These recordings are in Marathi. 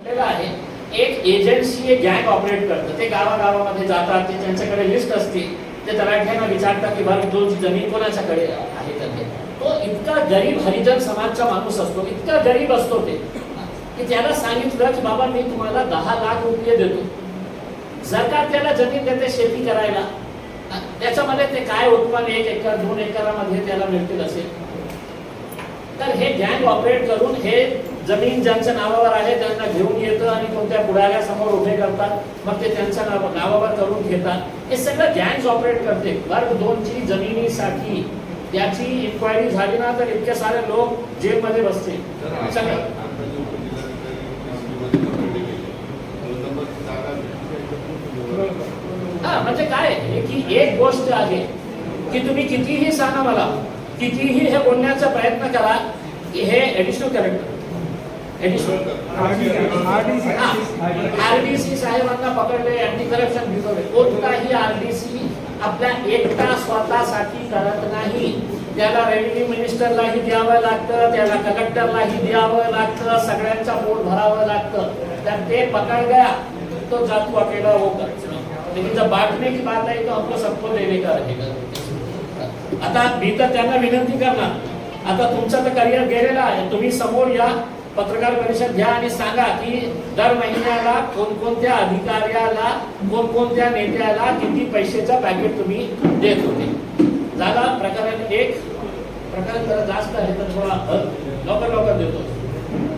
आहे. एक एजन्सी एक गँग ऑपरेट करतं. ते गावागावामध्ये जातात ते त्यांच्याकडे लिस्ट असते. ते तलाठ्यांना विचारतात की बाबा दोन जमीन कोणाच्याकडे आहे तर ते? तो इतका गरीब हरिजन समाजचा माणूस असतो इतका गरीब असतो ते की त्याला सांगितलं की बाबा मी तुम्हाला दहा लाख रुपये देतो. सरकार त्याला जमीन देते शेती करायला त्याच्यामध्ये ते काय उत्पन्न एक एकर दोन एकरामध्ये त्याला मिळतील असेल तर हे गँग ऑपरेट करून हे जमीन ज्यांच्या नावावर आहे त्यांना घेऊन येतं आणि कोणत्या पुढाऱ्यासमोर उभे करतात मग ते त्यांच्या नाव- नावावर करून घेतात. हे सगळं गँग ऑपरेट करते. वर्ग दोनची जमिनीसाठी याची इन्क्वायरी झाली ना तर इतके सारे लोक जेलमध्ये बसतील. सगळं. हा म्हणजे काय? की एक गोष्ट आहे की तुम्ही कितीही सांगा मला कितीही हे बोलण्याचा प्रयत्न करा की हे एडिशनल करेक्टर आरडीसी साहेबांना पकडले अँटी करप्शन ब्युरोने कोणताही आरडीसी आपल्या एकटा स्वतःसाठी करत नाही. त्याला रेव्हेन्यू मिनिस्टरलाही द्यावं लागतं त्याला कलेक्टरलाही द्यावं लागतं सगळ्यांचा पोट भरावं लागतं. तर ते पकड गया तो जातू अकेला वो कर लेकिन जब बांटने की बात आई तो हमको सबको देने का रहेगा. आता मी तर त्यांना विनंती करणार. आता तुमचं तर करिअर गेलेलं आहे. तुम्ही समोर या. पत्रकार परिषद घ्या आणि सांगा की दर महिन्याला कोणकोणत्या अधिकाऱ्याला कोणकोणत्या नेत्याला किती पैशाचा पॅकेट तुम्ही देत होते? झाला प्रकरण एक. प्रकरण जरा जास्त आहे तर थोडा लवकर लवकर देतो.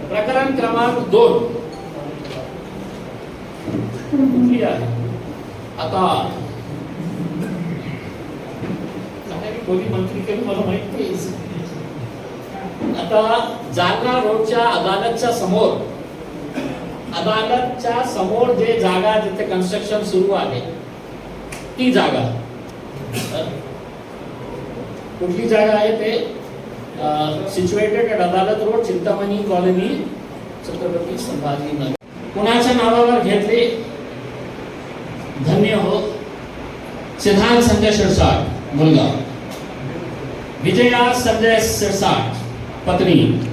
प्रकरण क्रमांक दोन. कुठली आहे. आता कोणी मंत्री केली मला माहिती आता जालना रोडच्या अदालतच्या समोर अदालतच्या समोर जे जागा जिथे कन्स्ट्रक्शन सुरू आहे. ती जागा. कुठली जागा आहे ते situated Adalat road Chintamani colony Chhatrapati Sambhajinagar. कुणाच्या नावावर घेतले? धन्य हो. सिद्धांत संजय शिरसाट मुलगा. विजया संजय शिरसाट पत्नी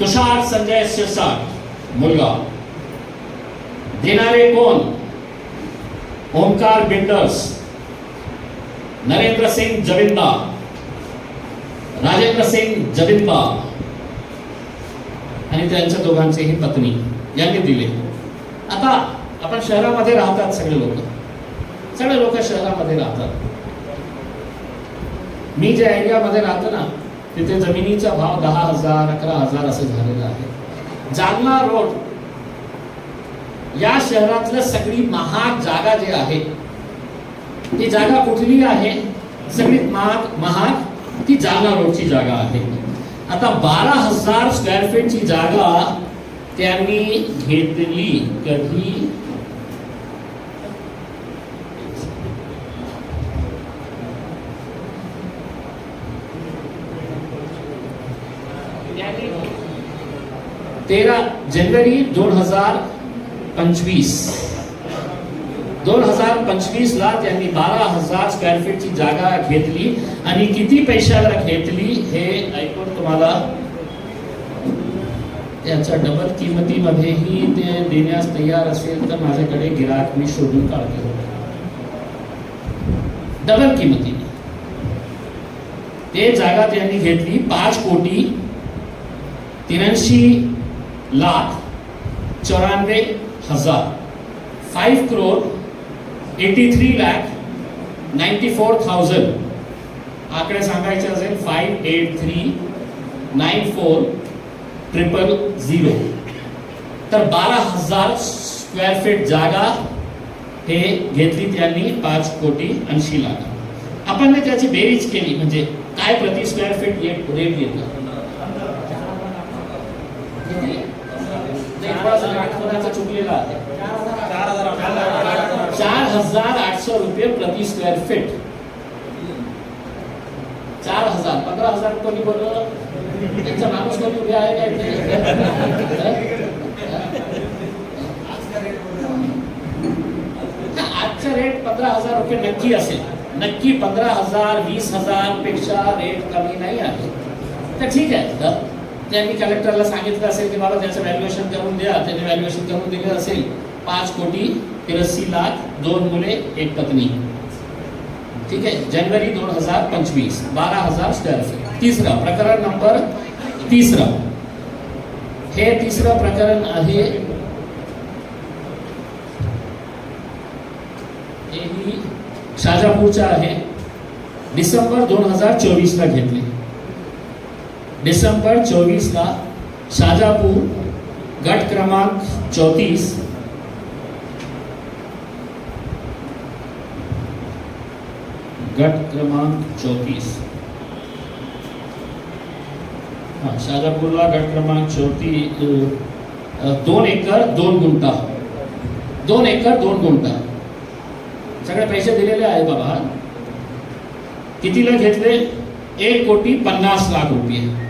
तुषार संजय शिरसाट मुलगा. देणारे कोण? ओमकार बिल्डर्स नरेंद्र सिंग जबिंदा. राजेंद्र सिंग जबिंदा. आणि त्यांच्या दोघांचेही पत्नी यांनी दिले. आता आपण शहरामध्ये राहतात सगळे लोक. सगळे लोक शहरामध्ये राहतात. मी ज्या एरियामध्ये राहतो ना तिथे जमिनीचा भाव दहा हजार अकरा हजार असं झालेला आहे जालना रोड या शहरातलं सगळी महाग जागा जी आहे ती जागा कुठली आहे? सगळीत महाग महाग ती जालना रोडची जागा आहे. आता बारा हजार स्क्वेअर फीटची जागा त्यांनी घेतली कधी? तेरा जानेवारी दोन हज़ार पंचवीस दोन हज़ार पंचवीस ला त्यांनी बारा हज़ार स्क्वेअर फीटची जागा घेतली। आणि किती पैशाला घेतली? हे ऐकून तुम्हाला त्याच्या डबल किंमतीमध्येही ते देण्यास तयार असेल तर माझ्याकडे गिराक मी शोधून काढतो डबल किंमतीने ते जागा त्यांनी घेतली पाच कोटी तिराऐंशी लाख चौरानवे हजार. Five crore eighty three lakh ninety four thousand आकडे सांगायचे असेल five eight three nine four triple zero तर बारा हजार स्क्वेअर फीट जागा हे घेतली त्यांनी पाच कोटी ऐंशी लाख. आपण ने त्याची बेरीज केली म्हणजे काय प्रति स्क्वेअर फीट रेट? नाही, चार हज़ार आठशे रुपये प्रति स्क्वेअर फीट चार हज़ार, पंधरा हज़ार कोणी बोललं? त्यांचा माणूस कोणी उभे आहे काय आजचा रेट पंधरा हज़ार रुपये नक्की असेल. नक्की पंधरा हज़ार, वीस हज़ार पेक्षा रेट कमी नाही आहे. तर ठीक आहे. त्यांनी कलेक्टरला सांगितलं असेल की बाबा त्याचं व्हॅल्युएशन करून द्या त्याने व्हॅल्युएशन करून दिलं असेल पाच कोटी तिरस्सी लाख दोन मुले एक पत्नी. ठीक आहे? जानेवारी दोन हजार पंचवीस बारा हजार स्क्वेअर फीट तिसरं प्रकरण नंबर तिसरं. हे तिसरं प्रकरण आहे. शाजापूरचं आहे. डिसेंबर दोन हजार चोवीसला घेतले. डिसेंबर चोवीसला शाजापूर गट क्रमांक चौतीस। गट क्रमांक चौतीस। हा शाजापूरला गट क्रमांक चौती अ, दोन एकर दोन गुंठा। दोन एकर दोन गुंठा। सगळे पैसे दिलेले आहे बाबा. कितीला घेतले? एक कोटी पन्नास लाख रुपये.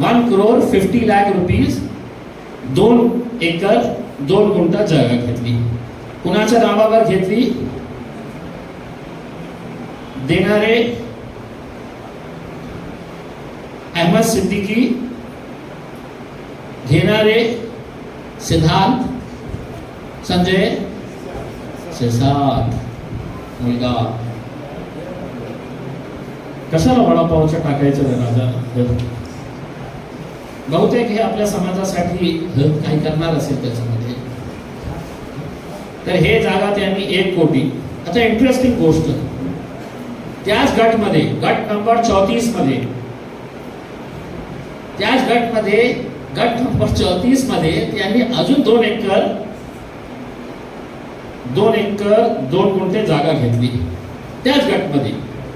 One crore fifty lakh rupees दोन एकर, दोन गुंठा जागा घेतली. कुणाच्या नावावर घेतली? देणारे अहमद सिद्दीकी, घेणारे सिद्धांत, संजय सिद्धार्थ मुलगा. कशाला वडापावचं टाकायचं राजा? बहुतेक हे आपल्या समाजासाठी काही करणार असेल त्याच्यामध्ये. तर हे जागा त्यांनी एक कोटी. आता इंटरेस्टिंग गोष्ट. त्याच गटमध्ये गट नंबर चौतीसमध्ये त्याच गटमध्ये गट नंबर चौतीसमध्ये त्यांनी अजून दोन एकर दोन एकर दोन गुंठे जागा घेतली. त्याच गटमध्ये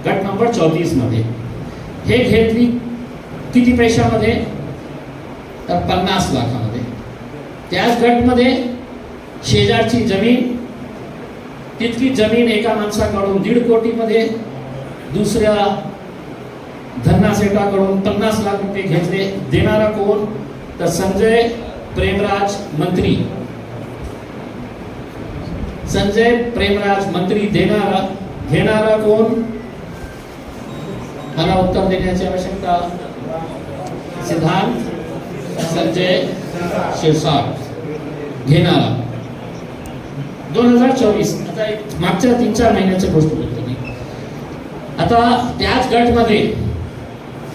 गट नंबर चौतीसमध्ये हे घेतली किती पैशामध्ये? तर पन्नास लाखामध्ये. त्याच गटमध्ये शेजारची जमीन तितकी जमीन एका माणसाकडून दीड कोटीमध्ये दुसऱ्या धन्ना पन्नास लाख रुपये घेतले. देणारा कोण? तर संजय प्रेमराज मंत्री. संजय प्रेमराज मंत्री देणारा घेणारा कोण? मला उत्तर देण्याची आवश्यकता. सिद्धांत. संजय शिरसाट. घेणारा. दोन हजार चोवीस. आता एक मागच्या तीन चार महिन्याची गोष्ट बोलतो मी. आता त्याच गटमध्ये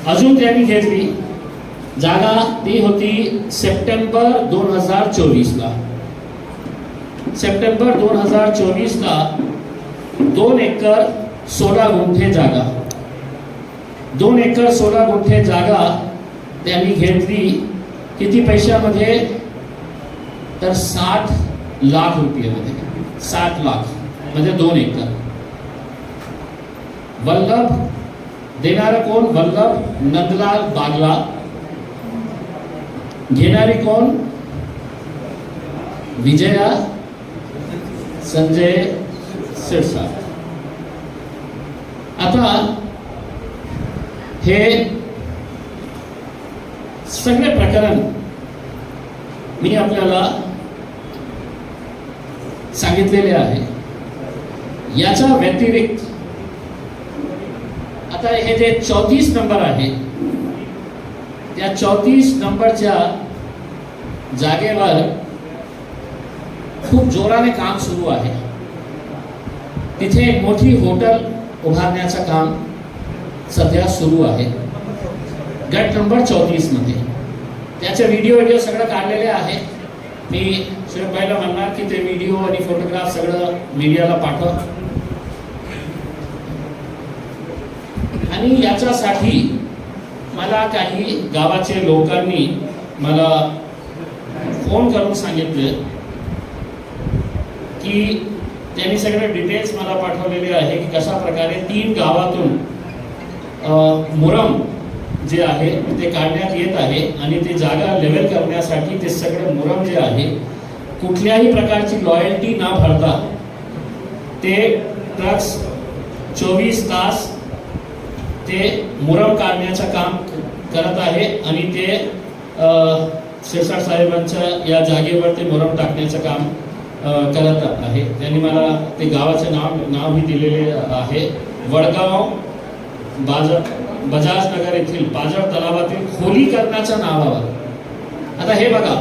अजून त्यांनी घेतली. जागा ती होती सप्टेंबर दोन हजार चोवीसला. सप्टेंबर दोन हजार चोवीसला दोन एकर सोळा गुंठे जागा. दोन एकर सोळा गुंठे जागा त्यांनी घेतली. किती पैशामध्ये तर साठ लाख रुपयेमध्ये साठ लाख। म्हणजे दोन एकर वल्लभ देणारा कोण वल्लभ, नंदलाल बागला। घेणारी कोण विजया, संजय सिरसाट आता हे सगळे प्रकरण मी आपल्याला सांगितलेले आहे. याच्या व्यतिरिक्त आता हे जे चौतीस नंबर आहे, त्या चौतीस नंबरच्या जागेवर खूप जोराने काम सुरू आहे. तिथे एक मोठी हॉटेल उभारण्याचं काम सध्या सुरू आहे. गट नंबर चौतीस मध्ये त्याचे व्हिडिओ व्हिडिओ सगळं काढलेले आहे मी शिवभाईला म्हणणार की ते व्हिडिओ आणि फोटोग्राफ सगळं मीडियाला पाठव. आणि याच्यासाठी मला काही गावाचे लोकांनी मला फोन करून सांगितले की त्यांनी सगळे डिटेल्स मला पाठवलेले आहे की कशा प्रकारे तीन गावातून मुरम जे आहे ते काढण्यात येत आहे आणि ते जागा लेवल करण्यासाठी ते सगळं मुरम जे आहे कुठल्याही प्रकारची लॉयल्टी न भरता ते ट्रक्स चोवीस तास ते मुरम काढण्याचं काम करत आहे आणि ते शिरसाट साहेबांच्या या जागेवर ते मुरम टाकण्याचं काम करत आहे. त्यांनी मला ते गावाचं नाव नावही दिलेले आहे. वडगाव बाजार बजाज नगर येथील पाजळ तलावातील खोलीकरणाच्या नावावर. आता हे बघा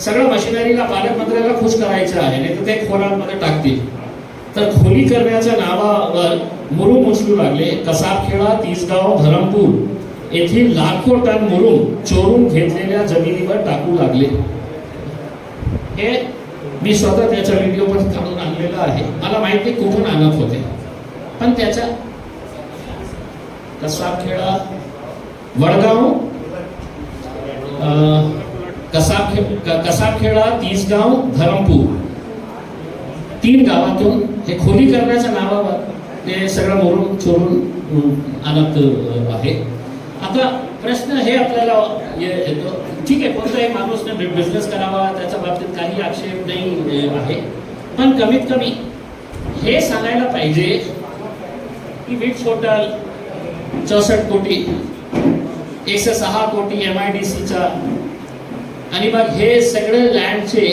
सगळं मशिनरीला पालकमंत्र्याला खुश करायचं आहे नाही तर ते खोलांमध्ये टाकतील. तर खोली करण्याच्या नावावर मुरुम उचलू लागले. कसाबखेडा तिसगाव धरमपूर येथील लाखो टन मुरुम चोरून घेतलेल्या जमिनीवर टाकू लागले. हे मी स्वतः त्याचा व्हिडिओ पण काढून आणलेला आहे. मला माहिती कुठून आणत होते. पण त्याच्या कसाबखेडा वडगाव अं, कसाबखे क- कसाबखेडा तीसगाव धरमपूर. तीन गावातून हे खोली करण्याच्या नावावर ते सगळं मोरून चोरून आणत आहे. आता प्रश्न हे आपल्याला येतो ठीक आहे कोणताही माणूसने बिझनेस करावा त्याच्या बाबतीत काही आक्षेप नाही आहे. पण कमीत कमी हे सांगायला पाहिजे की विट्स फोटल चौसष्ट कोटी एकशे सहा कोटी एम आय डी सीच्या आणि मग हे सगळे लँडचे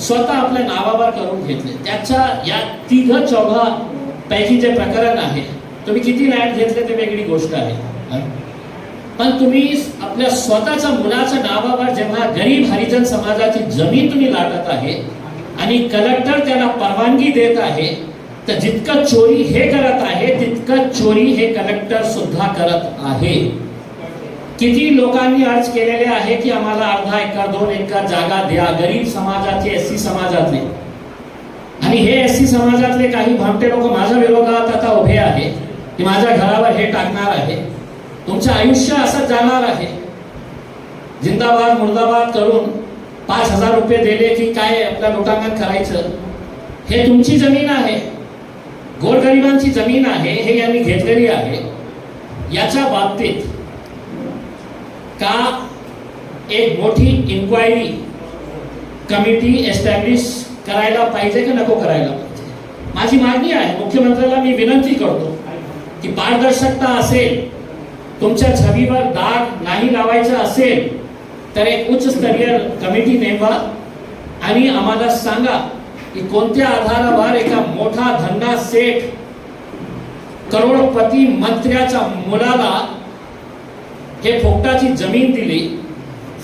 स्वतः आपल्या नावावर करून घेतले. त्याच्या या तिघ चौघा पैकी जे प्रकरण आहे तुम्ही किती लँड घेतले ते वेगळी गोष्ट आहे. पण तुम्ही आपल्या स्वतःच्या मुलाच्या नावावर जेव्हा गरीब हरिजन समाजाची जमीन तुम्ही लाटत आहे आणि कलेक्टर त्याला परवानगी देत आहे तर जितकं चोरी हे करत आहे तितकं चोरी हे कलेक्टर सुद्धा करत आहे. किती लोकांनी अर्ज केलेले आहे की आम्हाला अर्धा एकर दोन एकर जागा द्या. गरीब समाजाचे एस सी समाजातले. आणि हे एस सी समाजातले काही भामटे लोक माझ्या विरोधात आता उभे आहे की माझ्या घरावर हे टाकणार आहे तुमचं आयुष्य असं जाणार आहे. जिंदाबाद मुर्दाबाद करून पाच हजार रुपये दिले की काय आपल्या लोकांना करायचं? हे तुमची जमीन आहे. गोरगरिबांची जमीन आहे हे यांनी घेतलेली आहे. याच्या बाबतीत का एक मोठी इन्क्वायरी कमिटी एस्टॅब्लिश करायला पाहिजे की नको करायला पाहिजे? माझी मागणी आहे मुख्यमंत्र्याला मी विनंती करतो की पारदर्शकता असेल तुमच्या छबीवर दाग नाही लावायचं असेल तर एक उच्चस्तरीय कमिटी नेमवा आणि आम्हाला सांगा की कोणत्या आधारावर एका मोठा धंदा सेठ करोडपती मंत्र्याच्या मुलाला हे फोकटाची जमीन दिली?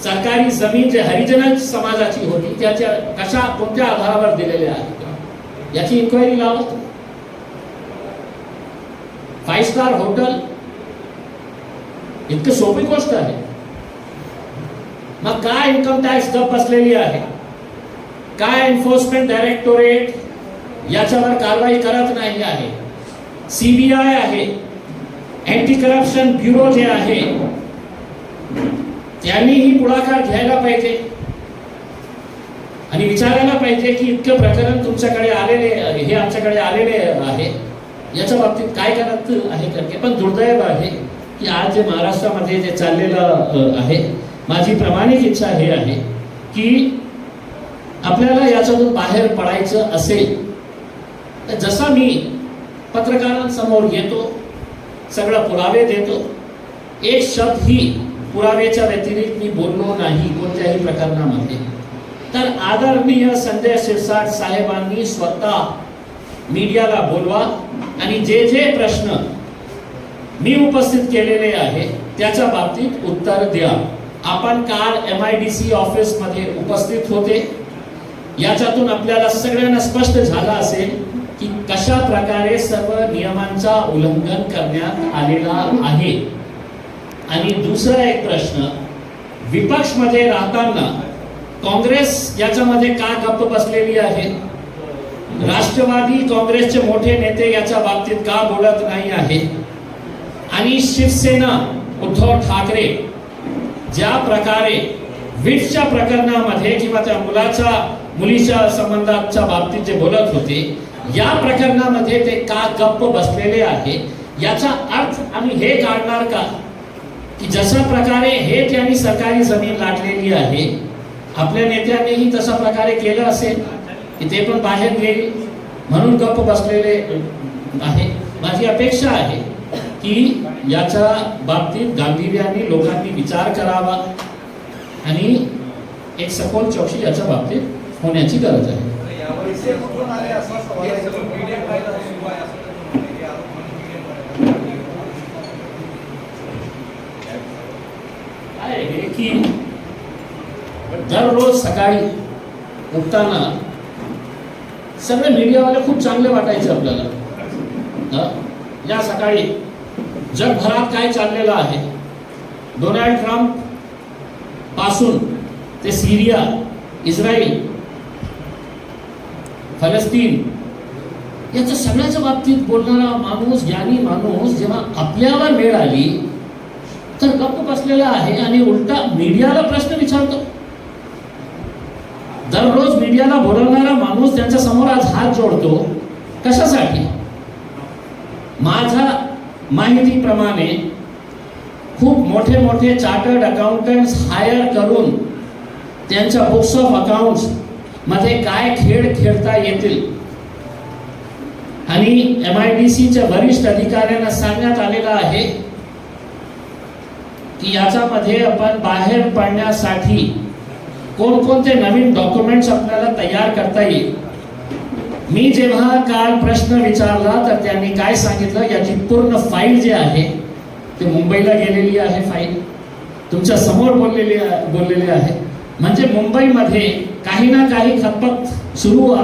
सरकारी जमीन जे हरिजन समाजाची होती त्याच्या कशा कोणत्या आधारावर दिलेल्या आहेत याची इन्क्वायरी लावत फाईव्ह स्टार हॉटेल इतकं सोपी गोष्ट आहे. मग काय इन्कम टॅक्स गप बसलेली आहे? काय एन्फोर्समेंट डायरेक्टोरेट याच्यावर कारवाई करत नाही आहे? सीबीआय आहे. अँटी करप्शन ब्युरो जे आहे त्यांनीही पुढाकार घ्यायला पाहिजे. आणि विचारायला पाहिजे की इतकं प्रकरण तुमच्याकडे आलेले हे आमच्याकडे आलेले आहे. याच्या बाबतीत काय करत आहे करके? पण दुर्दैव आहे की आज जे महाराष्ट्रामध्ये जे चाललेलं आहे माझी प्रामाणिक इच्छा हे आहे की आपल्याला याच्यातून बाहेर पडायचं असेल तर जसा मी पत्रकारांसमोर येतो सगळं पुरावे देतो एक शब्द ही पुराव्याच्या व्यतिरिक्त मी बोललो नाही कोणत्याही प्रकरणामध्ये. तर आदरणीय संजय शिरसाट साहेबांनी स्वतः मीडियाला बोलवा आणि जे जे प्रश्न मी उपस्थित केलेले आहे त्याच्या बाबतीत उत्तर द्या. आपण काल एम आय डी सी ऑफिसमध्ये उपस्थित होते. याच्यातून आपल्याला सगळ्यांना स्पष्ट झालं असेल की कशा प्रकारे सर्व नियमांचा उल्लंघन करण्यात आलेला आहे. आणि दुसरा एक प्रश्न विपक्षमध्ये राहताना काँग्रेस याच्यामध्ये का गप्प बसलेली आहे? राष्ट्रवादी काँग्रेसचे मोठे नेते याच्या बाबतीत का बोलत नाही आहे? आणि शिवसेना उद्धव ठाकरे ज्या प्रकारे विटच्या प्रकरणामध्ये किंवा त्या मुलाच्या मुलीच्या संबंधाच्या बाबतीत जे बोलत होते या प्रकरणामध्ये ते का गप्प बसलेले आहे? याचा अर्थ आम्ही हे काढणार का? की जशा प्रकारे हे त्यांनी सरकारी जमीन लाटलेली आहे आपल्या नेत्यांनीही तशा प्रकारे केलं असेल की ते पण बाहेर गेले म्हणून गप्प बसलेले आहे. माझी अपेक्षा आहे की याच्या बाबतीत गांभीर्याने लोकांनी विचार करावा आणि एक सखोल चौकशी याच्या बाबतीत होण्याची गरज आहे. की दररोज सकाळी उठताना सगळे मीडियावाले खूप चांगले वाटायचे आपल्याला. या सकाळी जगभरात काय चाललेलं आहे? डोनाल्ड ट्रम्पपासून ते सिरिया इस्रायल फलस्तीन. याच्या सगळ्याच्या बाबतीत बोलणारा माणूस ज्ञानी माणूस जेव्हा आपल्यावर वेळ आली तर गप्प बसलेला आहे आणि उलटा मीडियाला प्रश्न विचारतो. दररोज मीडियाला बोलवणारा माणूस त्यांच्यासमोर आज हात जोडतो. कशासाठी? माझ्या माहितीप्रमाणे खूप मोठे मोठे चार्टर्ड अकाउंटंट्स हायर करून त्यांच्या बुक्स ऑफ अकाउंट्स मध्ये काय खेळ खेळता येतील? आणि एम आय डी सीच्या वरिष्ठ अधिकाऱ्यांना सांगण्यात आलेलं आहे की याच्यामध्ये आपण बाहेर पडण्यासाठी कोणकोणते नवीन डॉक्युमेंट्स आपल्याला तयार करता येईल? मी जेव्हा काल प्रश्न विचारला तर त्यांनी काय सांगितलं? याची पूर्ण फाईल जी आहे ते मुंबईला गेलेली आहे फाईल तुमच्यासमोर बोललेली बोललेली आहे. म्हणजे मुंबईमध्ये काही ना काही खतपत सुरू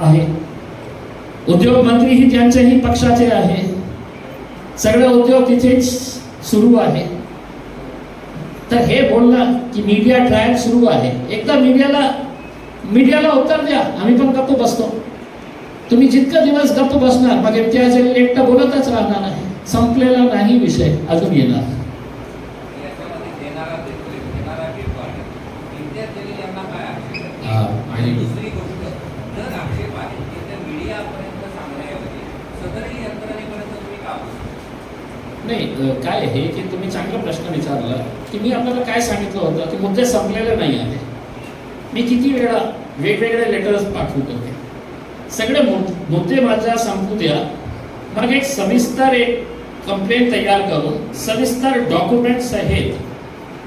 आहे. उद्योग मंत्रीही त्यांच्याही पक्षाचे आहे. सगळे उद्योग तिथेच सुरू आहे. तर हे बोलणं की मीडिया ट्रायल सुरू आहे. एकदा मीडियाला मीडियाला उत्तर द्या. आम्ही पण गप्प बसतो. तुम्ही जितका दिवस गप्प बसणार मग इम्तियाज एकटं एकटा बोलतच राहणार नाही. संपलेला नाही विषय अजून येणार याच्यामध्ये देणारा देतोय घेणारा घेतो आहे इम्तियाज जलील यांना काय आक्षेप आहे? हा, आणि आणि- दुसरी गोष्ट जर आक्षेप आहे की त्या मीडियापर्यंत सांगण्याऐवजी सदरी यंत्रणेपर्यंत तुम्ही का पोहोचला? नाही काय आहे की तुम्ही चांगला प्रश्न विचारला. की मी आपल्याला काय सांगितलं होतं? की मुद्दे संपलेले नाही आहे मी किती वेळा वेगवेगळे लेटर्स पाठवत. होते सगळे मुद्दे माझ्या संपू द्या मग एक सविस्तर एक कंप्लेंट तयार करून सविस्तर डॉक्युमेंट सहित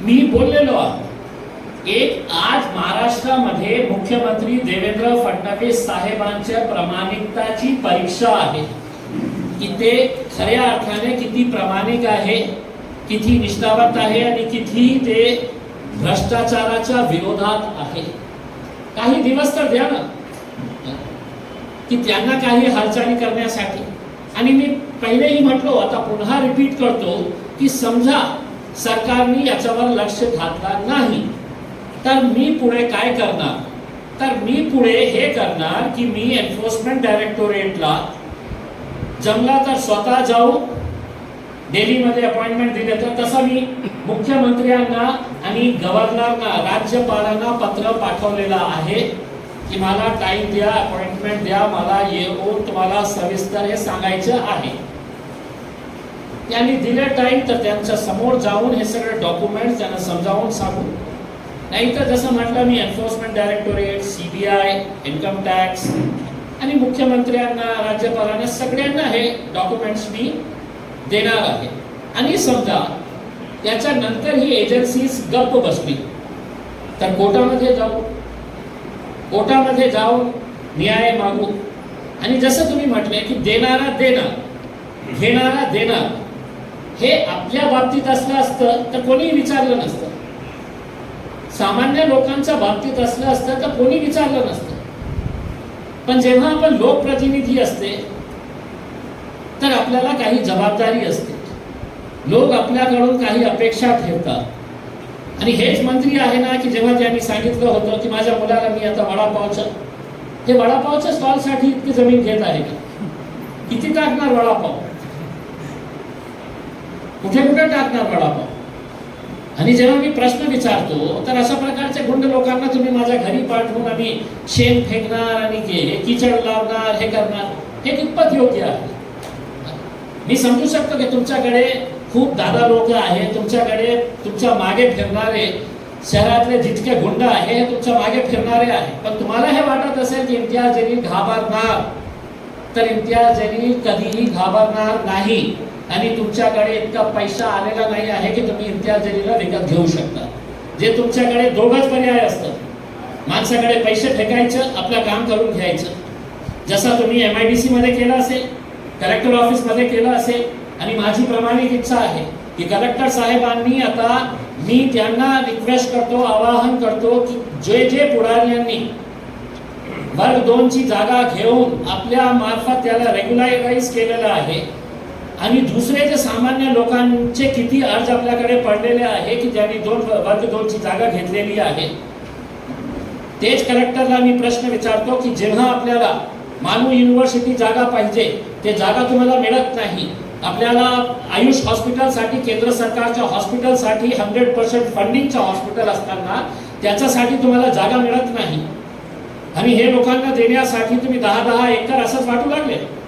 मी बोललेलो आहे. एक आज महाराष्ट्रामध्ये मुख्यमंत्री देवेंद्र फडणवीस साहेबांच्या प्रामाणिकताची परीक्षा आहे. की ते खऱ्या अर्थाने किती प्रामाणिक आहे किती निष्ठावंत आहे आणि किती ते भ्रष्टाचाराच्या विरोधात आहे. काही दिवस तर द्या ना. की त्यांना काही हालचाली करण्यासाठी. आणि मी पहिलेही म्हटलो आता पुन्हा रिपीट करतो की समजा सरकारने याच्यावर लक्ष घातला नाही तर मी पुढे काय करणार? तर मी पुढे हे करणार की मी एन्फोर्समेंट डायरेक्टोरेटला जमला तर स्वतः जाऊ. दिल्लीमध्ये अपॉइंटमेंट दिले तर तसं मी मुख्यमंत्र्यांना आणि गव्हर्नरना राज्यपालांना पत्र पाठवलेलं आहे की मला टाईम द्या अपॉइंटमेंट द्या मला येऊन तुम्हाला सविस्तर हे सांगायचं आहे. त्यांनी दिले टाईम तर त्यांच्यासमोर जाऊन हे सगळे डॉक्युमेंट त्यांना समजावून सांगू. नाही तर जसं म्हटलं मी enforcement directorate CBI income tax आणि मुख्यमंत्र्यांना राज्यपालांना सगळ्यांना हे डॉक्युमेंट्स मी देणार आहे. आणि समजा याच्यानंतर ही एजन्सीज गप्प बसली तर कोर्टामध्ये जाऊ. कोर्टामध्ये जाऊन न्याय मागू. आणि जसं तुम्ही म्हटले की देणारा देणार घेणारा देणार हे आपल्या बाबतीत असलं असतं तर कोणी विचारलं नसतं. सामान्य लोकांच्या बाबतीत असलं असतं तर कोणी विचारलं नसतं. पण जेव्हा आपण लोकप्रतिनिधी असते तर आपल्याला काही जबाबदारी असते. लोक आपल्याकडून काही अपेक्षा ठेवतात. आणि हेच मंत्री आहे ना की जेव्हा त्यांनी सांगितलं होतं की माझ्या मुलाला मी आता वडापावचं हे वडापावच्या स्टॉलसाठी इतकी जमीन घेत आहे का? किती टाकणार वडापाव? कुठे कुठे टाकणार वडापाव? आणि जेव्हा मी प्रश्न विचारतो तर अशा प्रकारचे गुंड लोकांना तुम्ही माझ्या घरी पाठवून आम्ही शेण फेकणार आणि किचड लावणार हे करणार हे कितपत योग्य आहे? मी समजू शकतो की तुमच्याकडे खूप दादा लोक आहे तुमच्याकडे तुमच्या मागे फिरणारे शहरातले जितके गुंड आहे हे तुमच्या मागे फिरणारे आहे पण तुम्हाला हे वाटत असेल की इम्तियाज जलील घाबरणार तर इम्तियाज जलील कधीही घाबरणार नाही. आणि तुमच्याकडे इतका पैसा आलेला नाही आहे की तुम्ही इम्तियाज जलीला विकत घेऊ शकता. जे तुमच्याकडे दोघंच पर्याय असतात. माणसाकडे पैसे फेकायचं आपलं काम करून घ्यायचं. जसं तुम्ही एम आय डी सीमध्ये केलं असेल कलेक्टर ऑफिसमध्ये केलं असेल आणि माझी प्रमाणिक इच्छा आहे की कलेक्टर साहेबांनी आता मी त्यांना रिक्वेस्ट करतो आवाहन करतो की जे जे पुढाऱ्यांनी वर्ग दोनची जागा घेऊन आपल्या मार्फत त्याला रेग्युलराईज केलेलं आहे आणि दुसरे जे सामान्य लोकांचे किती अर्ज आपल्याकडे पडलेले आहे की ज्यांनी दोन वर्ग दोनची जागा घेतलेली आहे? तेच कलेक्टरला मी प्रश्न विचारतो की जेव्हा आपल्याला मानू युनिव्हर्सिटी जागा पाहिजे ते जागा तुम्हाला मिळत नाही. आपल्याला आयुष हॉस्पिटलसाठी केंद्र सरकारच्या हॉस्पिटलसाठी हंड्रेड पर्सेंट फंडिंगचं हॉस्पिटल असताना त्याच्यासाठी तुम्हाला जागा मिळत नाही. आणि हे लोकांना देण्यासाठी तुम्ही दहा दहा एकर असंच वाटू लागले?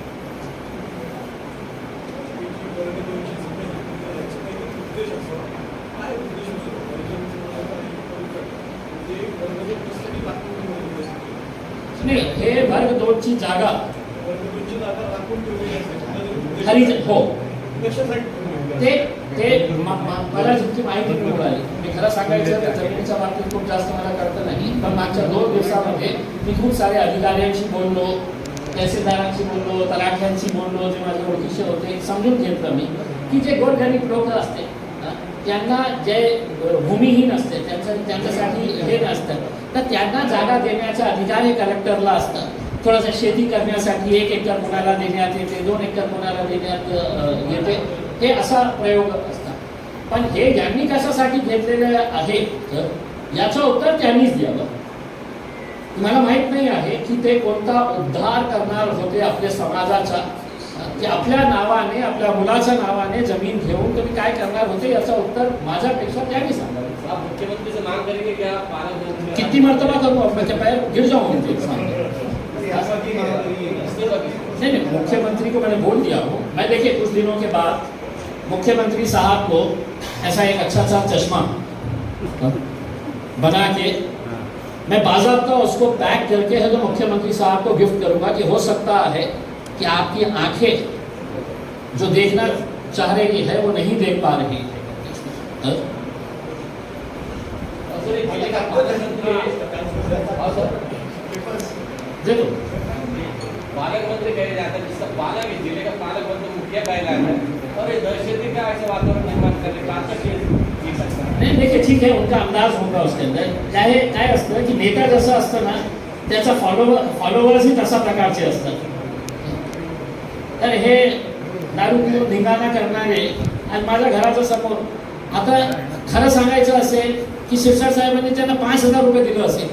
नाही हे वर्ग दोनची जागा. खरी हो. ते ते मला तुमची माहिती मिळाली मी खरं सांगायचं तर जमिनीच्या बाबतीत खूप जास्त मला कळतं नाही पण मागच्या दोन दिवसामध्ये मी खूप सारे अधिकाऱ्यांशी बोललो तहसीलदारांशी बोललो तलाठ्यांशी बोललो जे माझे ओळखीचे होते समजून घेतलं मी की जे गोरगरीब लोक असते ज्यांना त्यांना जे भूमिहीन असते त्यांचं त्यांच्यासाठी हे नसतं तर त्यांना जागा देण्याचा अधिकार हे कलेक्टरला असतं. थोडंसं शेती करण्यासाठी एक एकर कोणाला देण्यात येते दोन एकर कोणाला देण्यात येते. हे असा प्रयोग असतात. पण हे ज्यांनी कशासाठी घेतलेले आहे? तर याचं उत्तर त्यांनीच द्यावं. मला माहीत नाही आहे की ते कोणता उद्धार करणार होते आपल्या समाजाचा? की आपल्या नावाने आपल्या मुलाच्या नावाने ज़मीन घेऊन तुम्ही काय करणार होते याचं उत्तर माझ्यापेक्षा त्यांनी सांगावं. आप मुख्यमंत्री से मांग करेंगे क्या? पालक मंत्री किती मर्तबा करू? पैर गिर जाऊँ ते सांगें नहीं नहीं मुख्यमंत्री को मैंने बोल दिया हूँ. मैं देखिए कुछ दिनों के बाद मुख्यमंत्री साहब को ऐसा एक अच्छा सा चश्मा बना के मैं बाजाबता उसको पैक करके है तो मुख्यमंत्री साहब को गिफ्ट करूँगा कि हो सकता है कि आपकी आँखें जो देखना चाह रही है वो नहीं देख पा रही है। हाँ? का पालक मंत्री कहे जाता है जिसका पालक है ज़िले का पालक मंत्री मुखिया कहलाता है। और ये दहशती का ऐसे वातावरण निर्माण है नाही देखील ठीक आहे उनका अंदाज होगा उसके अंदर। काय काय असतं की नेता जसं असतं ना त्याचा फॉलोवर फॉलोवर्सही तसा प्रकारचे असतात तर हे दारू पिऊन धिंगाणा करणारे आणि माझ्या घराच्या समोर आता खरं सांगायचं असेल की शिरसाट साहेबांनी त्यांना पाच हजार रुपये दिलं असेल.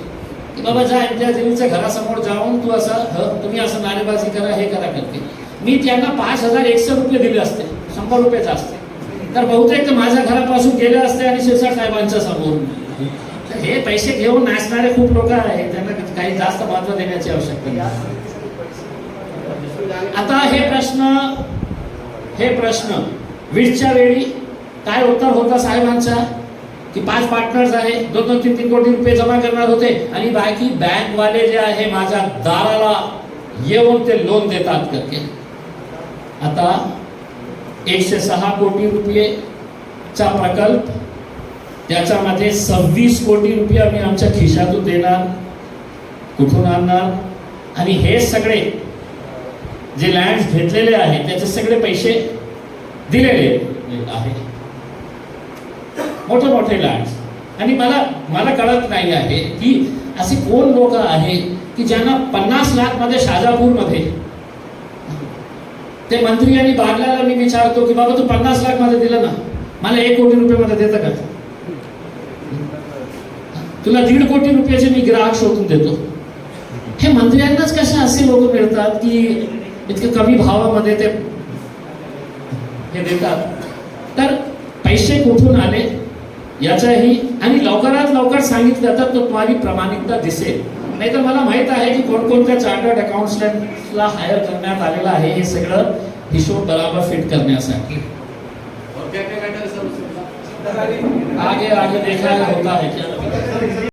की बाबा जा यांच्या देवीच्या घरासमोर जाऊन तू असं ह तुम्ही असं नारेबाजी करा हे करा करते. मी त्यांना पाच हजार एकशे रुपये दिले असते शंभर रुपये जास्त तर बहुतेक ते माझ्या घरापासून गेले असते आणि शिरसाट साहेबांच्या समोर. तर हे पैसे घेऊन नाचणारे खूप लोक आहेत त्यांना काही जास्त महत्त्व देण्याची आवश्यकता नाही. आता हे प्रश्न हे प्रश्न वीसच्या वेळी काय उत्तर होता साहेबांचा? की पाच पार्टनर्स आहे दोन दोन तीन तीन कोटी रुपये जमा करणार होते आणि बाकी बँकवाले जे आहे माझ्या दाराला येऊन ते लोन देतात करके. आता एकशे सहा कोटी रुपयेचा प्रकल्प त्याच्यामध्ये सव्वीस कोटी रुपये आम्ही आमच्या खिशातून देणार कुठून आणणार? आणि हे सगळे जे लँड घेतलेले आहेत त्याचे सगळे पैसे दिलेले आहे मोठे मोठे लँड आणि मला मला कळत नाही आहे की असे कोण लोक आहेत की ज्यांना पन्नास लाखमध्ये शाजापूरमध्ये ते मंत्री आणि बागल्याला मी विचारतो की बाबा तू पन्नास लाखमध्ये दिलं ना मला एक कोटी रुपये मध्ये देतं का? तुला दीड कोटी रुपयाचे मी ग्राहक शोधून देतो. हे मंत्र्यांनाच कसे असे लोक मिळतात की इतके कमी भावामध्ये ते हे देतात. तर पैसे कुठून आले? याचाही आणि लवकरात लवकर सांगितलं तर तो तुम्हाला प्रमाणिकता दिसेल. नाहीतर मला माहीत आहे की कोणकोणत्या चार्टर्ड अकाउंटंटला हायर करण्यात आलेलं आहे. हे सगळं हिशोब बराबर फिट करण्यासाठी? आगे आगे देखा होता है क्या?